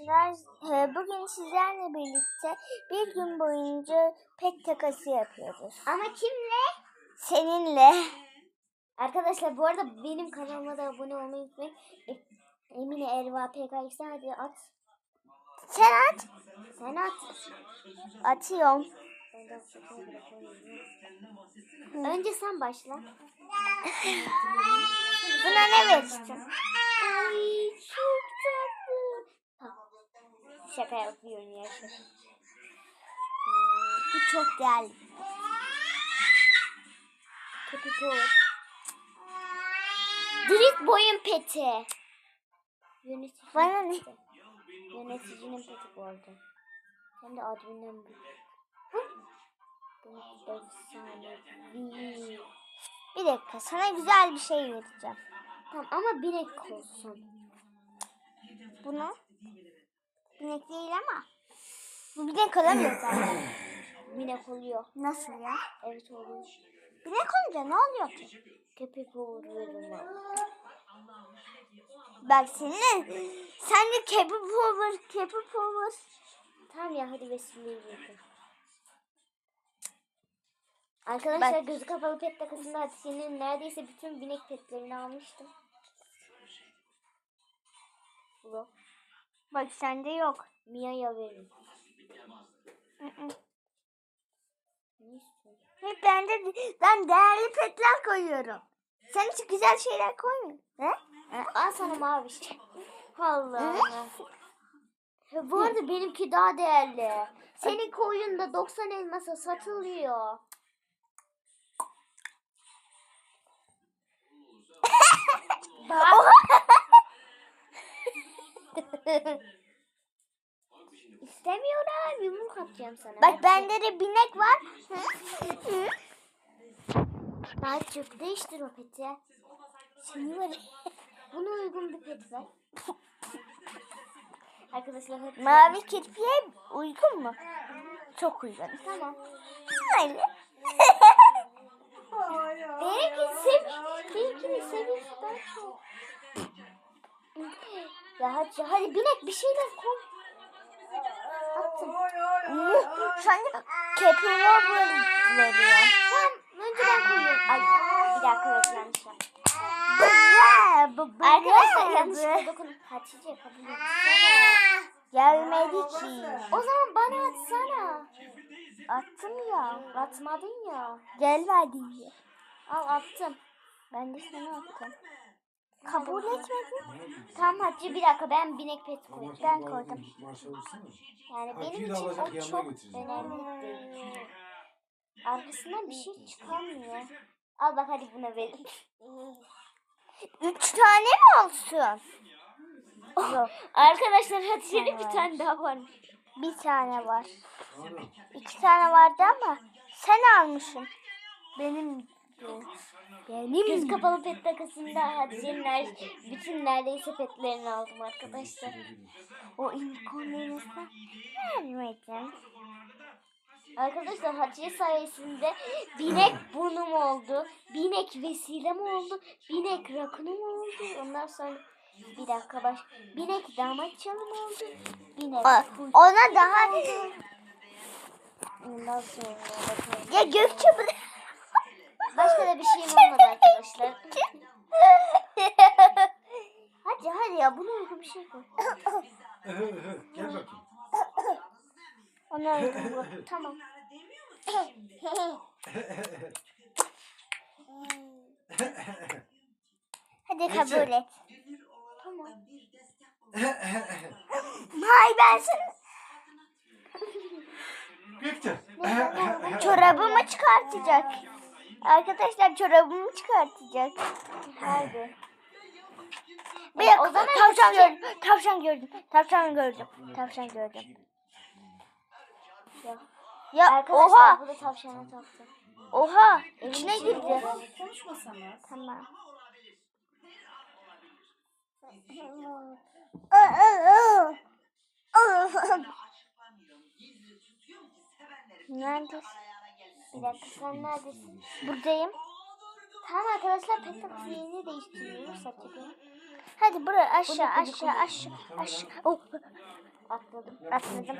Arkadaşlar e, bugün sizlerle birlikte bir gün boyunca pet takası yapıyoruz. Ama kimle? Seninle. Arkadaşlar bu arada benim kanalıma da abone olmayı unutmayın. E- Emine Erva PKX hadi at. Sen at. Sen at. Atıyorum. Önce sen başla. Buna ne verirsin? Ay çok tatlı. Şaka yapıyorum ya. şaka. Bu çok değerli. Köpük olur. Drift boyun peti. Yönetici. Bana ne? Yöneticinin peti bu arada. Hem de adminden. Bu. Bir dakika sana güzel bir şey vereceğim. Tamam ama binek olsun. Bunu binek değil ama bu binek olamıyor zaten. Binek oluyor. Nasıl ya? Evet oluyor. Binek olunca ne oluyor ki? Köpek olur verim Bak senin sen de kepi power, kepi power. Tamam ya hadi vesileyi. Arkadaşlar Bak. gözü kapalı pet takısında Hatice'nin neredeyse bütün binek petlerini almıştım. Bu. Bak sende yok. Mia'ya verin. Hep bende ben değerli petler koyuyorum. Sen hiç güzel şeyler koymuyorsun. He? He? Al sana mavi Allah. Ya Bu arada benimki daha değerli. Senin koyunda 90 elmasa satılıyor. Bak. İstemiyorum. Yumruk atacağım sana. Bak bende de binek var. Daha çok değiştir o peti. Seni var. Buna uygun bir pet ver. Arkadaşlar hep Mavi kirpiye uygun mu? Çok uygun. Tamam. Öyle. Benimki sev benimkini seviyesi daha çok. Ya hadi, hadi binek bir şeyler koy. Attım. Mu, sen de kepi power veriyor. Tamam önce ben koyuyorum. Ay bir dakika yok yanlış yaptım. Arkadaşlar yanlışlıkla dokunup Hatice etsene. Gelmedi ki. O zaman bana atsana. Attım ya. Atmadın ya. Gelmedi. Al attım. Ben de sana attım. Kabul etmedin. Tamam Hatice bir dakika ben binek pet koyacağım. Ben koydum. Yani Ha, benim için o yanına çok önemli değil. Arkasından bir şey çıkamıyor. Al bak hadi buna verin. Üç tane mi olsun? Yok. Arkadaşlar Hatice'nin bir tane daha var. Bir tane var. İki tane vardı ama sen almışsın. Benim benim Göz kapalı pet takısında Hatice'nin her, bütün neredeyse petlerini aldım arkadaşlar. o unicorn'u vermedim. Arkadaşlar Hatice sayesinde binek burnum oldu. Binek vesilem oldu. Binek rakunum oldu. Ondan sonra bir dakika baş. Binek damat çalım oldu. Binek O-. Ona daha Ondan sonra bakalım. ya Gökçe bu Da bir şeyim olmadı arkadaşlar. Hadi hadi ya buna uygun bir şey koy. Gel bakayım. Ona uygun bu. Tamam. Hadi kabul et. Tamam. Hay ben sana Gökçe. çorabımı çıkartacak. Arkadaşlar çorabımı çıkartacak. Hadi. Bir dakika, o zaman tavşan hiçbir şey- gördüm. Tavşan gördüm. Tavşan gördüm. Tavşan gördüm. Ya. Ya Arkadaşlar oha. bu da tavşana taktı. Oha. İçine girdi. Konuşmasanız. Tamam. Neredesin? Bir dakika sen neredesin? Buradayım. Tamam arkadaşlar takısı yerini değiştiriyoruz. Satacak Hadi buraya aşağı aşağı aşağı aşağı. Oh. Atladım. Atladım.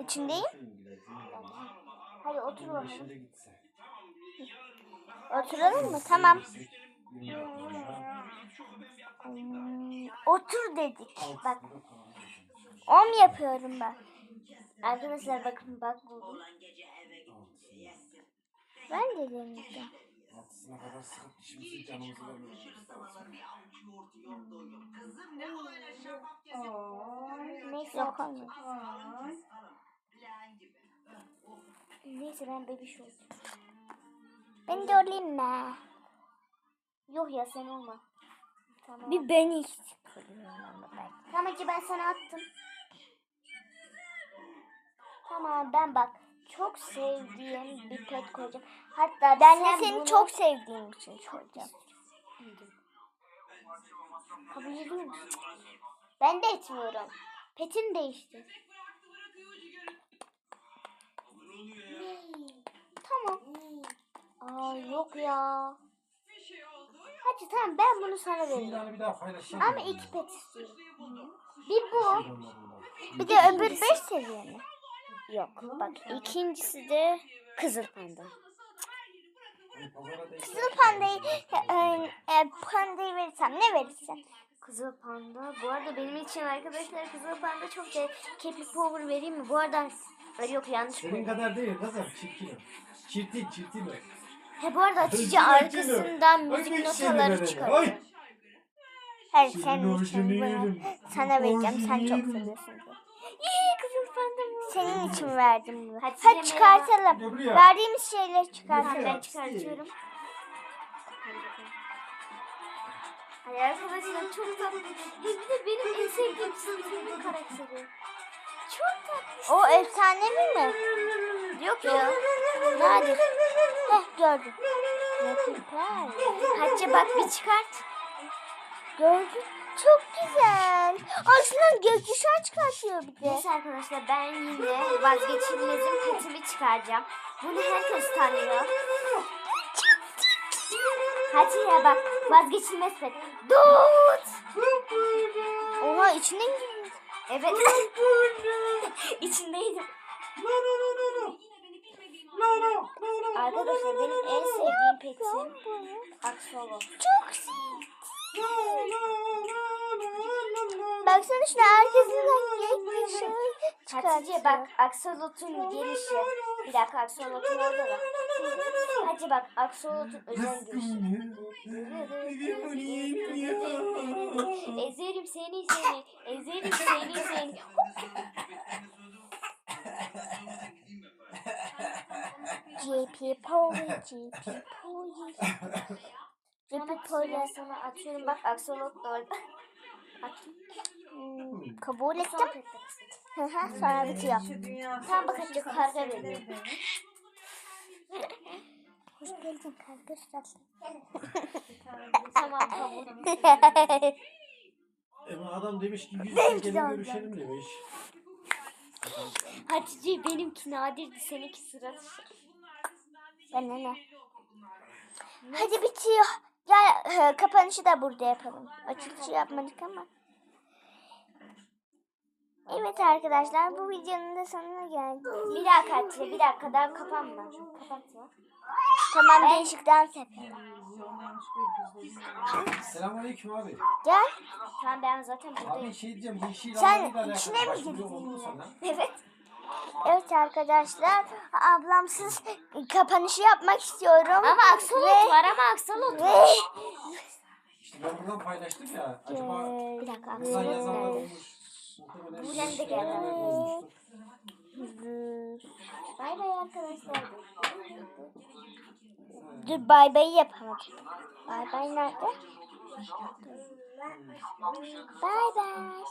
İçindeyim. Hadi otur bakalım. Oturalım mı? Tamam. Hmm, Otur dedik. Bak. Om yapıyorum ben. Arkadaşlar bakın bak buldum. Ben de deneyeceğim. Altısına kadar sıkıp dişimizi canımızı vermiyoruz. Neyse. Yok olmadı. Neyse ben bebiş oldum. Ben de olayım mı? Yok ya sen olma. Tamam. Bir ben. Tamam ki ben sana attım. Tamam ben bak çok sevdiğim bir pet koyacağım. Hatta Ben de seni bunu çok sevdiğim için soracağım. kabul ediyor musun? Ben de etmiyorum. Petin değişti. Tamam. Aa yok ya. Hadi tamam ben bunu sana veririm. hani bir daha paylaşalım. Ama iki pet istiyorum. Bir bu. Bir de öbür beş seviye mi? Yok. Bak ikincisi de kızıl panda. Kızıl pandayı e, e, pandayı verirsem ne verirsen? Kızıl panda. Bu arada benim için arkadaşlar kızıl panda çok da Cappy Power vereyim mi? Bu arada Ay yok yanlış Senin koydum. kadar değil kızım. Çirkin o. Çirkin çirkin o. He bu arada açıcı arkasından çirkin o. müzik notaları vereceğim. çıkarıyor. Ay. Hayır senin orijini için bunu yerim. sana vereceğim. Sen çok Orijini seviyorsun. İyi panda mı? Senin için verdim bunu. Hadi Hadi, size çıkartalım. Gel buraya. Verdiğimiz şeyleri çıkartalım. ben çıkartıyorum. Hadi bakalım. Hadi arkadaşlar çok tatlı. Bir de benim en sevdiğim sınıfımın karakteri. Çok tatlı. O efsanevi mi? Yok ya. Nadir. Heh gördüm. Hatice bak bir çıkart. Gördüm. Çok güzel. Aslında gökkuşağı çıkartıyor bir de. Neyse arkadaşlar ben yine vazgeçilmezim petimi çıkaracağım. Bunu herkes tanıyor. Hadi ya bak vazgeçilmez pet. Dut. Oha içinden giriyor. Evet. İçindeydim. Arkadaşlar benim en sevdiğim petim Axolot. Çok sevdim. Baksana şuna herkesin gökkuşağı Hatice çıkartıyor. bak Axolot'un gelişi. Bir dakika Axolot'un orada da. Hatice bak Axolot'un özel gelişi. Ezerim seni seni. Ezerim seni seni. GP Poli, GP Poli. Sana GP şöyle Poli. sana atıyorum bak Axolot da orada. Attım. Kabul ettim. Hı hı, Sonra bitiyor. Tamam bak Hatice karga veriyor. Hoş geldin arkadaşlar. Tamam kabul. Ama adam demiş ki yüz de gelin görüşelim demiş. Hatice benimki nadirdi seninki sıra dışı. Bana ne? Hadi bitiyor. Gel e, kapanışı da burada yapalım. Açılışı yapmadık ama. Evet arkadaşlar bu videonun da sonuna geldik. Bir dakika Hatice bir dakika daha kapanma. Kapatma. Tamam değişik dans yapalım. Selamünaleyküm abi. Gel. Tamam ben zaten Abi buradayım. şey diyeceğim bu işi Sen içine mi girdin ya? Evet. Evet arkadaşlar ablamsız kapanışı yapmak istiyorum. Ama aksolot Ve- var ama aksolot Ve var. İşte ben buradan paylaştım ya. Acaba Bir dakika insan aksolot yazanlar nerede? olmuş. Muhtemelen de geldi. olmuştur. Bay bay arkadaşlar. dur bay bay yapamadım. Bay bay nerede? Bay bay.